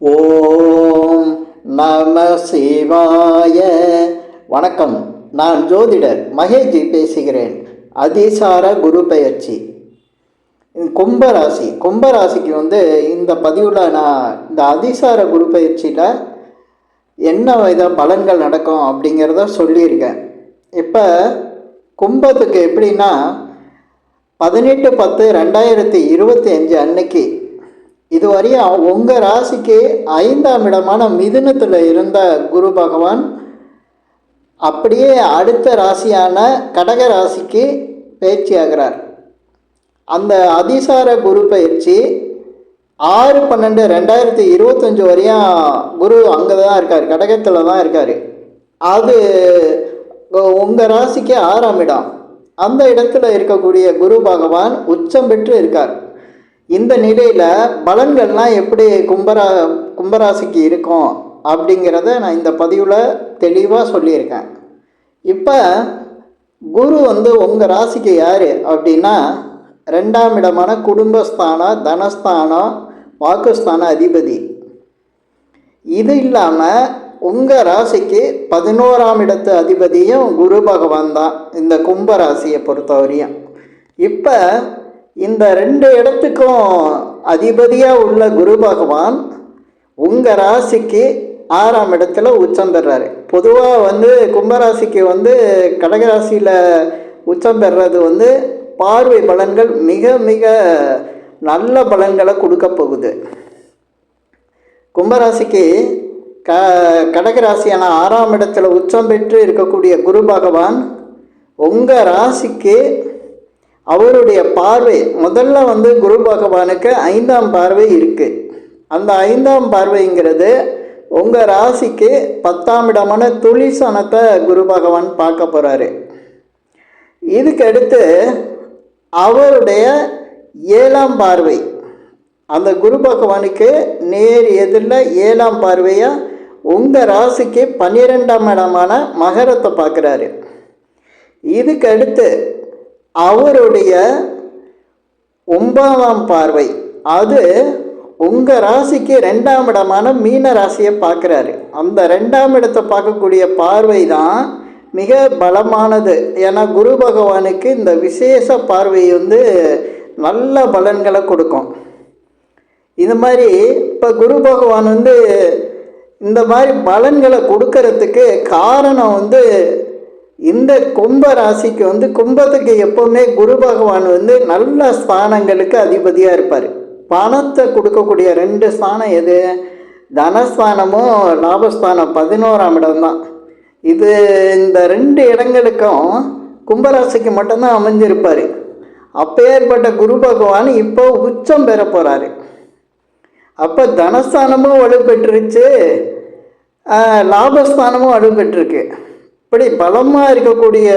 ஓம் நம சிவாய. வணக்கம். நான் ஜோதிடர் மகேஜி பேசுகிறேன். அதிசார குரு பெயர்ச்சி. கும்பராசி கும்பராசிக்கு வந்து இந்த பதிவில் நான் இந்த அதிசார குரு பயிற்சியில் என்ன வித பலன்கள் நடக்கும் அப்படிங்கிறத சொல்லியிருக்கேன். இப்போ கும்பத்துக்கு எப்படின்னா பதினெட்டு பத்து ரெண்டாயிரத்தி இருபத்தி அஞ்சு அன்னைக்கு இதுவரையும் உங்கள் ராசிக்கு ஐந்தாம் இடமான மிதுனத்தில் இருந்த குரு பகவான் அப்படியே அடுத்த ராசியான கடக ராசிக்கு பயிற்சி ஆகிறார். அந்த அதிசார குரு பயிற்சி ஆறு பன்னெண்டு ரெண்டாயிரத்தி இருபத்தஞ்சு வரையும் குரு அங்கே தான் இருக்கார் கடகத்தில் தான் இருக்கார். அது உங்கள் ராசிக்கு ஆறாம் இடம். அந்த இடத்துல இருக்கக்கூடிய குரு பகவான் உச்சம் பெற்று இருக்கார். இந்த நிலையில் பலன்கள்லாம் எப்படி கும்பரா கும்பராசிக்கு இருக்கும் அப்படிங்கிறத நான் இந்த பதிவில் தெளிவாக சொல்லியிருக்கேன். இப்போ குரு வந்து உங்கள் ராசிக்கு யார் அப்படின்னா ரெண்டாம் இடமான குடும்பஸ்தானம் தனஸ்தானம் வாக்குஸ்தான அதிபதி. இது இல்லாமல் உங்கள் ராசிக்கு பதினோராம் இடத்து அதிபதியும் குரு பகவான் தான் இந்த கும்ப ராசியை பொறுத்தவரையும். இப்போ இந்த ரெண்டு இடத்துக்கும் அதிபதியாக உள்ள குரு பகவான் உங்கள் ராசிக்கு ஆறாம் இடத்துல உச்சம் பெறாரு. பொதுவாக வந்து கும்பராசிக்கு வந்து கடகராசியில் உச்சம் பெறுறது வந்து பார்வை பலன்கள் மிக மிக நல்ல பலன்களை கொடுக்க போகுது. கும்பராசிக்கு க கடகராசியான ஆறாம் இடத்துல உச்சம் பெற்று இருக்கக்கூடிய குரு பகவான் உங்கள் ராசிக்கு அவருடைய பார்வை முதல்ல வந்து குரு பகவானுக்கு ஐந்தாம் பார்வை இருக்குது அந்த ஐந்தாம் பார்வைங்கிறது உங்கள் ராசிக்கு பத்தாம் இடமான துளிசனத்தை குரு பகவான் பார்க்க போகிறாரு இதுக்கடுத்து அவருடைய ஏழாம் பார்வை அந்த குரு பகவானுக்கு நேர் எதிரில் ஏழாம் பார்வையாக உங்கள் ராசிக்கு பன்னிரெண்டாம் இடமான மகரத்தை பார்க்குறாரு. இதுக்கடுத்து அவருடைய ஒன்பதாம் பார்வை. அது உங்கள் ராசிக்கு ரெண்டாம் இடமான மீன ராசியை பார்க்குறாரு. அந்த ரெண்டாம் இடத்தை பார்க்கக்கூடிய பார்வை தான் மிக பலமானது. ஏன்னா குரு பகவானுக்கு இந்த விசேஷ பார்வை வந்து நல்ல பலன்களை கொடுக்கும். இது மாதிரி இப்போ குரு பகவான் வந்து இந்த மாதிரி பலன்களை கொடுக்கறதுக்கு காரணம் வந்து இந்த கும்ப ராசிக்கு வந்து கும்பத்துக்கு எப்போவுமே குரு பகவான் வந்து நல்ல ஸ்தானங்களுக்கு அதிபதியாக இருப்பார். பணத்தை கொடுக்கக்கூடிய ரெண்டு ஸ்தானம் எது? தனஸ்தானமும் லாபஸ்தானம் பதினோராம் இடம்தான். இது இந்த ரெண்டு இடங்களுக்கும் கும்பராசிக்கு மட்டும்தான் அமைஞ்சிருப்பார். அப்பேற்பட்ட குரு பகவான் இப்போ உச்சம் பெற போகிறாரு அப்போ தனஸ்தானமும் வலுப்பெற்றுருச்சு. லாபஸ்தானமும் வலுப்பெற்றிருக்கு. இப்படி பலமாக இருக்கக்கூடிய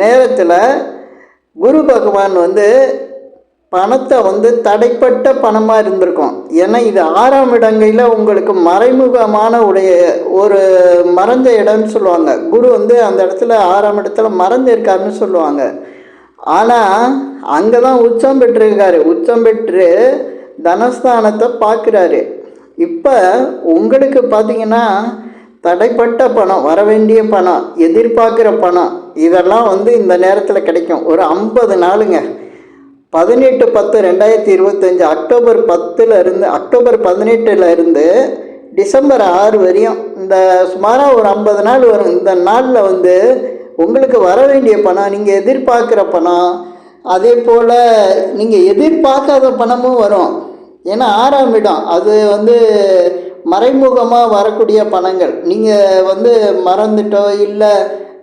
நேரத்தில் குரு பகவான் வந்து பணத்தை வந்து தடைப்பட்ட பணமாக இருந்திருக்கும். ஏன்னா இது ஆறாம் இடங்களில் உங்களுக்கு மறைமுகமான உடைய ஒரு மறைஞ்ச இடம்னு சொல்லுவாங்க. குரு வந்து அந்த இடத்துல ஆறாம் இடத்துல மறைஞ்சிருக்காருன்னு சொல்லுவாங்க. ஆனால் அங்கே தான் உச்சம் பெற்றிருக்காரு. உச்சம் பெற்று தனஸ்தானத்தை பார்க்குறாரு. இப்போ உங்களுக்கு பார்த்தீங்கன்னா தடைப்பட்ட பணம் வர வேண்டிய பணம் எதிர்பார்க்குற பணம் இதெல்லாம் வந்து இந்த நேரத்தில் கிடைக்கும். ஒரு ஐம்பது நாளுங்க. பதினெட்டு பத்து ரெண்டாயிரத்தி இருபத்தஞ்சி அக்டோபர் பத்தில் இருந்து அக்டோபர் பதினெட்டில் இருந்து டிசம்பர் ஆறு வரையும் இந்த சுமாராக ஒரு ஐம்பது நாள் வரும். இந்த நாளில் வந்து உங்களுக்கு வர வேண்டிய பணம் நீங்கள் எதிர்பார்க்குற பணம் அதே போல் நீங்கள் எதிர்பார்க்காத பணமும் வரும். ஏன்னா ஆறாம் இடம் அது வந்து மறைமுகமாக வரக்கூடிய பணங்கள். நீங்கள் வந்து மறந்துட்டோ இல்லை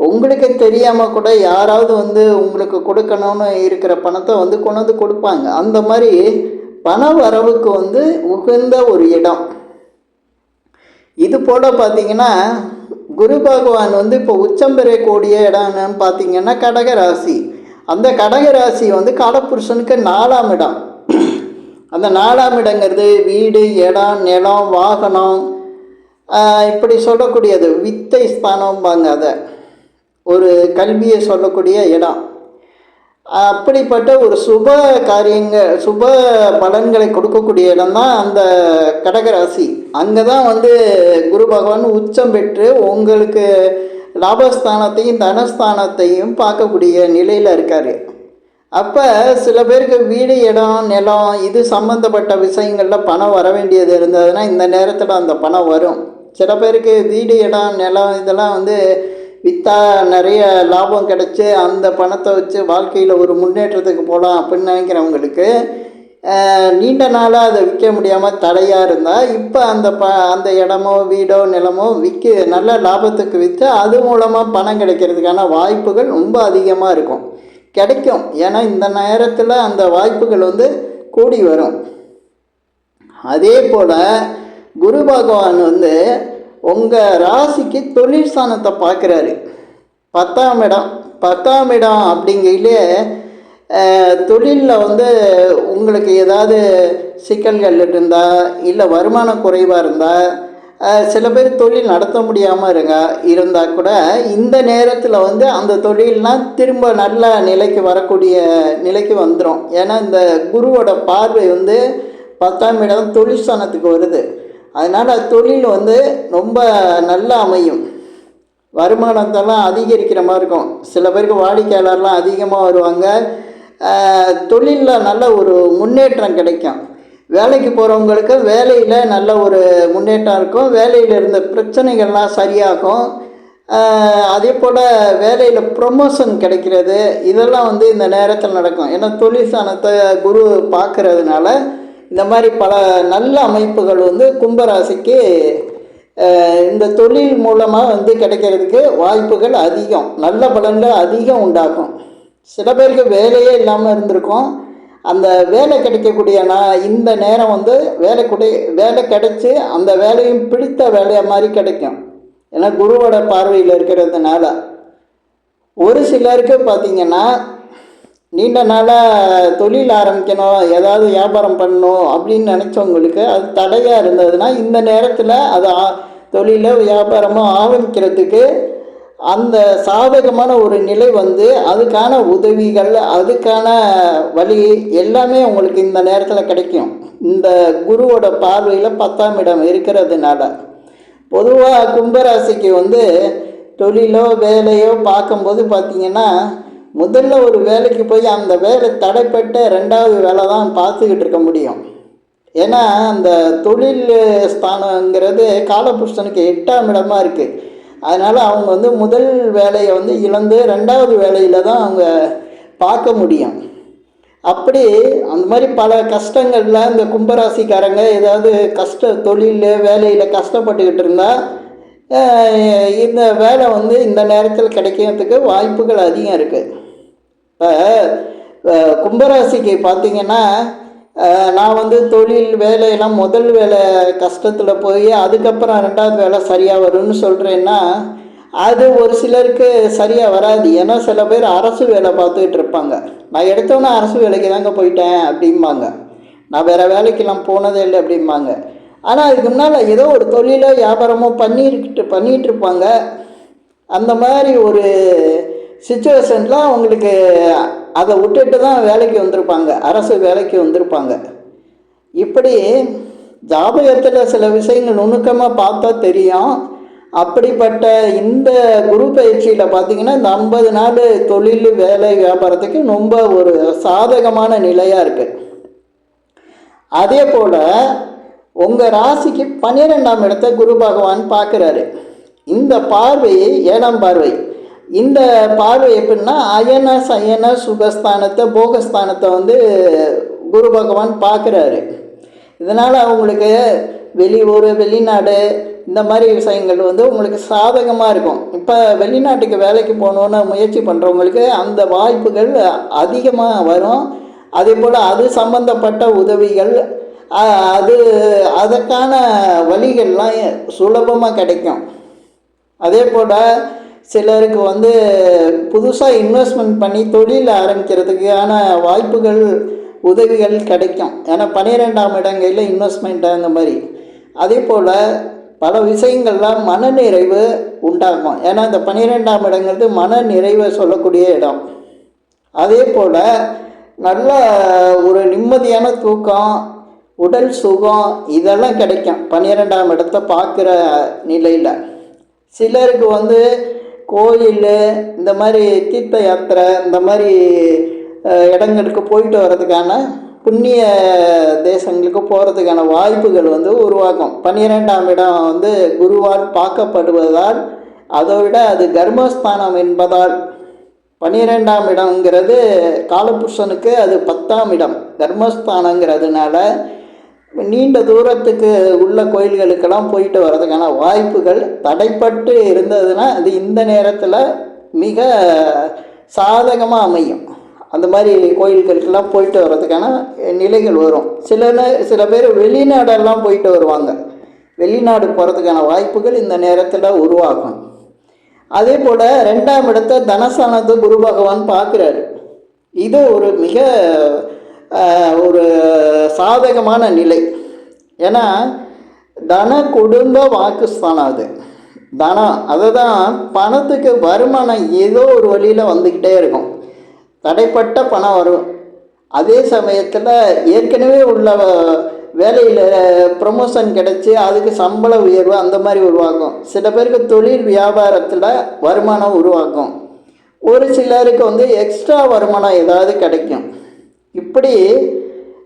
உங்களுக்கு தெரியாமல் கூட யாராவது வந்து உங்களுக்கு கொடுக்கணும்னு இருக்கிற பணத்தை வந்து கொண்டாந்து கொடுப்பாங்க. அந்த மாதிரி பண வரவுக்கு வந்து உகந்த ஒரு இடம். இது போல் பார்த்தீங்கன்னா குரு பகவான் வந்து இப்போ உச்சம் பெறக்கூடிய இடம் என்னன்னு பார்த்தீங்கன்னா கடகராசி. அந்த கடகராசி வந்து காலப்புருஷனுக்கு நாலாம் இடம். அந்த நாலாம் இடங்கிறது வீடு இடம் நிலம் வாகனம் இப்படி சொல்லக்கூடியது. வித்தை ஸ்தானம்பாங்க அதை. ஒரு கல்வியை சொல்லக்கூடிய இடம். அப்படிப்பட்ட ஒரு சுப காரியங்கள் சுப பலன்களை கொடுக்கக்கூடிய இடம் தான் அந்த கடகராசி. அங்கே தான் வந்து குரு பகவான் உச்சம் பெற்று உங்களுக்கு லாபஸ்தானத்தையும் தனஸ்தானத்தையும் பார்க்கக்கூடிய நிலையில் இருக்கார். அப்போ சில பேருக்கு வீடு இடம் நிலம் இது சம்மந்தப்பட்ட விஷயங்களில் பணம் வர வேண்டியது இருந்ததுன்னா இந்த நேரத்தில் அந்த பணம் வரும். சில பேருக்கு வீடு இடம் நிலம் இதெல்லாம் வந்து விற்றா நிறைய லாபம் கிடச்சி அந்த பணத்தை வச்சு வாழ்க்கையில் ஒரு முன்னேற்றத்துக்கு போகலாம் அப்படின்னு நினைக்கிறவங்களுக்கு நீண்ட நாளாக அதை விற்க முடியாமல் தடையாக இருந்தால் இப்போ அந்த ப அந்த இடமோ வீடோ நிலமோ விற்க நல்ல லாபத்துக்கு விற்று அது மூலமாக பணம் கிடைக்கிறதுக்கான வாய்ப்புகள் ரொம்ப அதிகமாக இருக்கும். கிடைக்கும். ஏன்னா இந்த நேரத்தில் அந்த வாய்ப்புகள் வந்து கூடி வரும். அதே போல் குரு பகவான் வந்து உங்கள் ராசிக்கு தொழில் ஸ்தானத்தை பார்க்குறாரு. பத்தாம் இடம். பத்தாம் இடம் அப்படிங்கையிலே தொழிலில் வந்து உங்களுக்கு ஏதாவது சிக்கல்கள் இருந்தால் இல்லை வருமான குறைவாக இருந்தால் சில பேர் தொழில் நடத்த முடியாமல் இருங்க இருந்தால் கூட இந்த நேரத்தில் வந்து அந்த தொழில்லாம் திரும்ப நல்ல நிலைக்கு வரக்கூடிய நிலைக்கு வந்துடும் ஏன்னா இந்த குருவோட பார்வை வந்து பத்தாம் இடம் தொழில் ஸ்தானத்துக்கு வருது. அதனால் தொழில் வந்து ரொம்ப நல்லா அமையும். வருமானத்தெல்லாம் அதிகரிக்கிற மாதிரி இருக்கும். சில பேருக்கு வாடிக்கையாளர்லாம் அதிகமாக வருவாங்க. தொழிலில் நல்ல ஒரு முன்னேற்றம் கிடைக்கும். வேலைக்கு போகிறவங்களுக்கு வேலையில் நல்ல ஒரு முன்னேற்றம் இருக்கும். வேலையில் இருந்த பிரச்சனைகள்லாம் சரியாகும். அதே போல் வேலையில் ப்ரொமோஷன் கிடைக்கிறது. இதெல்லாம் வந்து இந்த நேரத்தில் நடக்கும். ஏன்னா தொழில் குரு பார்க்குறதுனால இந்த மாதிரி பல நல்ல அமைப்புகள் வந்து கும்பராசிக்கு இந்த தொழில் மூலமாக வந்து கிடைக்கிறதுக்கு வாய்ப்புகள் அதிகம். நல்ல பலன்கள் அதிகம் உண்டாகும். சில பேருக்கு வேலையே இல்லாமல் இருந்திருக்கும். அந்த வேலை கிடைக்கக்கூடிய நான் இந்த நேரம் வந்து வேலை கூட வேலை கிடைச்சி அந்த வேலையும் பிடித்த வேலையை மாதிரி கிடைக்கும். ஏன்னா குருவோட பார்வையில் இருக்கிறதுனால. ஒரு சிலருக்கு பார்த்தீங்கன்னா நீண்ட நாளாக தொழில் ஆரம்பிக்கணும் ஏதாவது வியாபாரம் பண்ணணும் அப்படின்னு நினச்சவங்களுக்கு அது தடையாக இருந்ததுன்னா இந்த நேரத்தில் அது ஆ- தொழிலோ வியாபாரமோ ஆரம்பிக்கிறதுக்கு அந்த சாதகமான ஒரு நிலை வந்து அதுக்கான உதவிகள் அதுக்கான வழி எல்லாமே உங்களுக்கு இந்த நேரத்தில் கிடைக்கும். இந்த குருவோட பார்வையில் பத்தாம் இடம் இருக்கிறதுனால. பொதுவாக கும்பராசிக்கு வந்து தொழிலோ வேலையோ பார்க்கும்போது பார்த்திங்கன்னா முதல்ல ஒரு வேலைக்கு போய் அந்த வேலை தடைப்பட்ட ரெண்டாவது வேலை தான் பார்த்துக்கிட்டு இருக்க முடியும். ஏன்னா அந்த தொழில் ஸ்தானங்கிறது காலபுருஷனுக்கு எட்டாம் இடமாக இருக்குது அதனால் அவங்க வந்து முதல் வேலையை வந்து இழந்து ரெண்டாவது வேலையில் தான் அவங்க பார்க்க முடியும். அப்படி அந்த மாதிரி பல கஷ்டங்களில் இந்த கும்பராசிக்காரங்க ஏதாவது கஷ்ட தொழில் வேலையில் கஷ்டப்பட்டுக்கிட்டு இருந்தால் இந்த வேலை வந்து இந்த நேரத்தில் கிடைக்கிறதுக்கு வாய்ப்புகள் அதிகம் இருக்குது இப்போ கும்பராசிக்கு பார்த்திங்கன்னா நான் வந்து தொழில் வேலையெல்லாம் முதல் வேலை கஷ்டத்தில் போய் அதுக்கப்புறம் ரெண்டாவது வேலை சரியாக வரும்னு சொல்கிறேன்னா அது ஒரு சிலருக்கு சரியாக வராது. ஏன்னா சில பேர் அரசு வேலை பார்த்துக்கிட்டு இருப்பாங்க. நான் எடுத்தோன்னே அரசு வேலைக்கு தாங்க போயிட்டேன் அப்படிம்பாங்க. நான் வேறு வேலைக்கெல்லாம் போனதே இல்லை அப்படிம்பாங்க. ஆனால் அதுக்கு முன்னால் ஏதோ ஒரு தொழிலோ வியாபாரமோ பண்ணிட்டு பண்ணிகிட்டு இருப்பாங்க. அந்த மாதிரி ஒரு சுச்சுவேஷன்லாம் அவங்களுக்கு அதை விட்டுட்டு தான் வேலைக்கு வந்திருப்பாங்க. அரசு வேலைக்கு வந்திருப்பாங்க. இப்படி ஜாதகத்தில் சில விஷயங்கள் நுணுக்கமாக பார்த்தா தெரியும். அப்படிப்பட்ட இந்த குரு பயிற்சியில் பார்த்தீங்கன்னா இந்த ஐம்பது நாள் தொழில் வேலை வியாபாரத்துக்கு ரொம்ப ஒரு சாதகமான நிலையாக இருக்குது அதே போல் உங்கள் ராசிக்கு பன்னிரெண்டாம் இடத்த குரு பகவான் பார்க்குறாரு. இந்த பார்வை ஏழாம் பார்வை. இந்த பார்வை எப்படின்னா அயன சயன சுகஸ்தானத்தை போகஸ்தானத்தை வந்து குரு பகவான் பார்க்குறாரு. இதனால் அவங்களுக்கு வெளியூர் வெளிநாடு இந்த மாதிரி விஷயங்கள் வந்து உங்களுக்கு சாதகமாக இருக்கும். இப்போ வெளிநாட்டுக்கு வேலைக்கு போகணுன்னு முயற்சி பண்ணுறவங்களுக்கு அந்த வாய்ப்புகள் அதிகமாக வரும். அதே போல் அது சம்பந்தப்பட்ட உதவிகள் அது அதற்கான வழிகள்லாம் சுலபமாக கிடைக்கும். அதே போல் சிலருக்கு வந்து புதுசாக இன்வெஸ்ட்மெண்ட் பண்ணி தொழில் ஆரம்பிக்கிறதுக்கான வாய்ப்புகள் உதவிகள் கிடைக்கும். ஏன்னா பன்னிரெண்டாம் இடங்களில் இன்வெஸ்ட்மெண்ட் அந்த மாதிரி. அதே போல் பல விஷயங்கள்லாம் மனநிறைவு உண்டாகும். ஏன்னா இந்த பன்னிரெண்டாம் இடங்கிறது மன நிறைவை சொல்லக்கூடிய இடம். அதே போல் நல்ல ஒரு நிம்மதியான தூக்கம் உடல் சுகம் இதெல்லாம் கிடைக்கும் பன்னிரெண்டாம் இடத்த பார்க்குற நிலையில். சிலருக்கு வந்து கோயில் இந்த மாதிரி தீர்த்த யாத்திரை இந்த மாதிரி இடங்களுக்கு போயிட்டு வர்றதுக்கான புண்ணிய தேசங்களுக்கு போகிறதுக்கான வாய்ப்புகள் வந்து உருவாக்கும் பன்னிரெண்டாம் இடம் வந்து குருவால் பார்க்கப்படுவதால் அதை விட அது கர்மஸ்தானம் என்பதால் பன்னிரெண்டாம் இடம்ங்கிறது காலபுருஷனுக்கு அது பத்தாம் இடம். கர்மஸ்தானங்கிறதுனால நீண்ட தூரத்துக்கு உள்ள கோயில்களுக்கெல்லாம் போயிட்டு வர்றதுக்கான வாய்ப்புகள் தடைப்பட்டு இருந்ததுன்னா அது இந்த நேரத்தில் மிக சாதகமாக அமையும். அந்த மாதிரி கோயில்களுக்கெல்லாம் போயிட்டு வர்றதுக்கான நிலைகள் வரும். சில சில பேர் வெளிநாடெல்லாம் போயிட்டு வருவாங்க. வெளிநாடு போகிறதுக்கான வாய்ப்புகள் இந்த நேரத்தில் உருவாகும். அதே போல் ரெண்டாம் இடத்த தனஸ்தானத்தை குரு பகவான் பார்க்குறாரு. இது ஒரு மிக ஒரு சாதகமான நிலை. ஏன்னா தன குடும்ப வாக்குஸ்தானம் அது. தனம் அதை தான் பணத்துக்கு வருமானம் ஏதோ ஒரு வழியில் வந்துக்கிட்டே இருக்கும். தடைப்பட்ட பணம் வரும். அதே சமயத்தில் ஏற்கனவே உள்ள வேலையில் ப்ரமோஷன் கிடச்சி அதுக்கு சம்பள உயர்வு அந்த மாதிரி உருவாக்கும் சில பேருக்கு தொழில் வியாபாரத்தில் வருமானம் உருவாக்கும் ஒரு சிலருக்கு வந்து எக்ஸ்ட்ரா வருமானம் ஏதாவது கிடைக்கும். இப்படி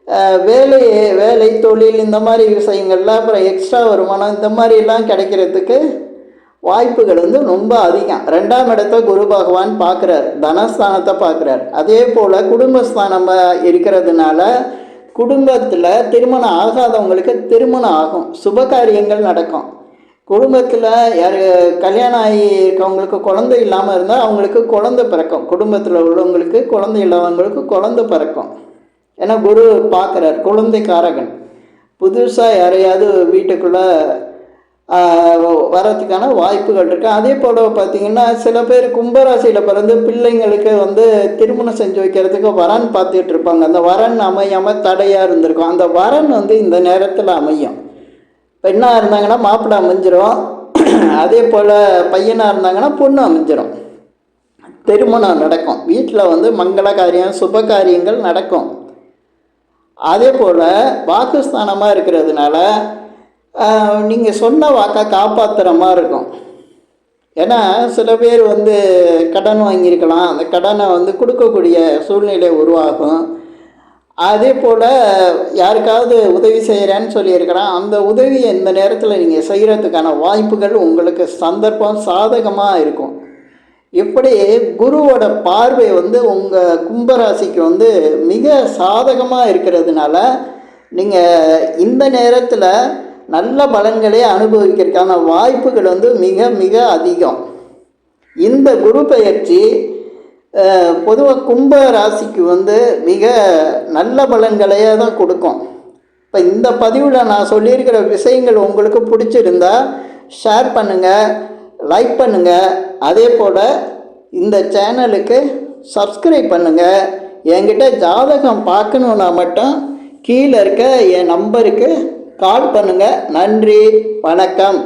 அஹ், வேலை வேலை தொழில் இந்த மாதிரி விஷயங்கள்லாம் அப்புறம் எக்ஸ்ட்ரா வருமானம் இந்த மாதிரிலாம் கிடைக்கிறதுக்கு வாய்ப்புகள் வந்து ரொம்ப அதிகம். ரெண்டாம் இடத்த குரு பகவான் பார்க்குறார் தனஸ்தானத்தை பார்க்குறார். அதே போல் குடும்பஸ்தானம் இருக்கிறதுனால குடும்பத்தில் திருமணம் ஆகாதவங்களுக்கு திருமணம் ஆகும். சுப காரியங்கள் நடக்கும். குடும்பத்தில் யார் கல்யாணம் ஆகி இருக்கவங்களுக்கு குழந்தை இல்லாமல் இருந்தால் அவங்களுக்கு குழந்தை பிறக்கும். குடும்பத்தில் உள்ளவங்களுக்கு குழந்தை இல்லாதவங்களுக்கு குழந்தை பிறக்கும். ஏன்னா குரு பார்க்குறார் குழந்தைக்காரகன். புதுசாக யாரையாவது வீட்டுக்குள்ளே வரதுக்கான வாய்ப்புகள் இருக்குது அதே போல் பார்த்தீங்கன்னா சில பேர் கும்பராசியில் பிறந்து பிள்ளைங்களுக்கு வந்து திருமணம் செஞ்சு வைக்கிறதுக்கு வரன் பார்த்துட்டு இருப்பாங்க. அந்த வரன் அமையாமல் தடையாக இருந்திருக்கும். அந்த வரன் வந்து இந்த நேரத்தில் அமையும். பெண்ணாக இருந்தாங்கன்னா மாப்பிள்ளை அமைஞ்சிரும். அதே போல் பையனாக இருந்தாங்கன்னா பொண்ணு அமைஞ்சிரும். திருமணம் நடக்கும். வீட்டில் வந்து மங்கள காரியம் சுப காரியங்கள் நடக்கும். அதே போல் வாக்குஸ்தானமாக இருக்கிறதுனால நீங்கள் சொன்ன வாக்கை காப்பாற்றுற மாதிரி இருக்கும். ஏன்னா சில பேர் வந்து கடன் வாங்கியிருக்கலாம். அந்த கடனை வந்து கொடுக்கக்கூடிய சூழ்நிலை உருவாகும். அதே போல் யாருக்காவது உதவி செய்கிறேன்னு சொல்லியிருக்கிறான். அந்த உதவியை இந்த நேரத்தில் நீங்கள் செய்கிறதுக்கான வாய்ப்புகள் உங்களுக்கு சந்தர்ப்பம் சாதகமாக இருக்கும். இப்படி குருவோட பார்வை வந்து உங்கள் கும்பராசிக்கு வந்து மிக சாதகமாக இருக்கிறதுனால நீங்கள் இந்த நேரத்தில் நல்ல பலன்களை அனுபவிக்கிறதுக்கான வாய்ப்புகள் வந்து மிக மிக அதிகம். இந்த குரு பயிற்சி பொதுவாக கும்ப ராசிக்கு வந்து மிக நல்ல பலன்களையே தான் கொடுக்கும். இப்போ இந்த பதிவில் நான் சொல்லியிருக்கிற விஷயங்கள் உங்களுக்கு பிடிச்சிருந்தா ஷேர் பண்ணுங்கள் லைக் பண்ணுங்கள் அதே போல் இந்த சேனலுக்கு சப்ஸ்கிரைப் பண்ணுங்கள் என்கிட்ட ஜாதகம் பார்க்கணுன்னா மட்டும் கீழே இருக்க என் நம்பருக்கு கால் பண்ணுங்கள் நன்றி வணக்கம்.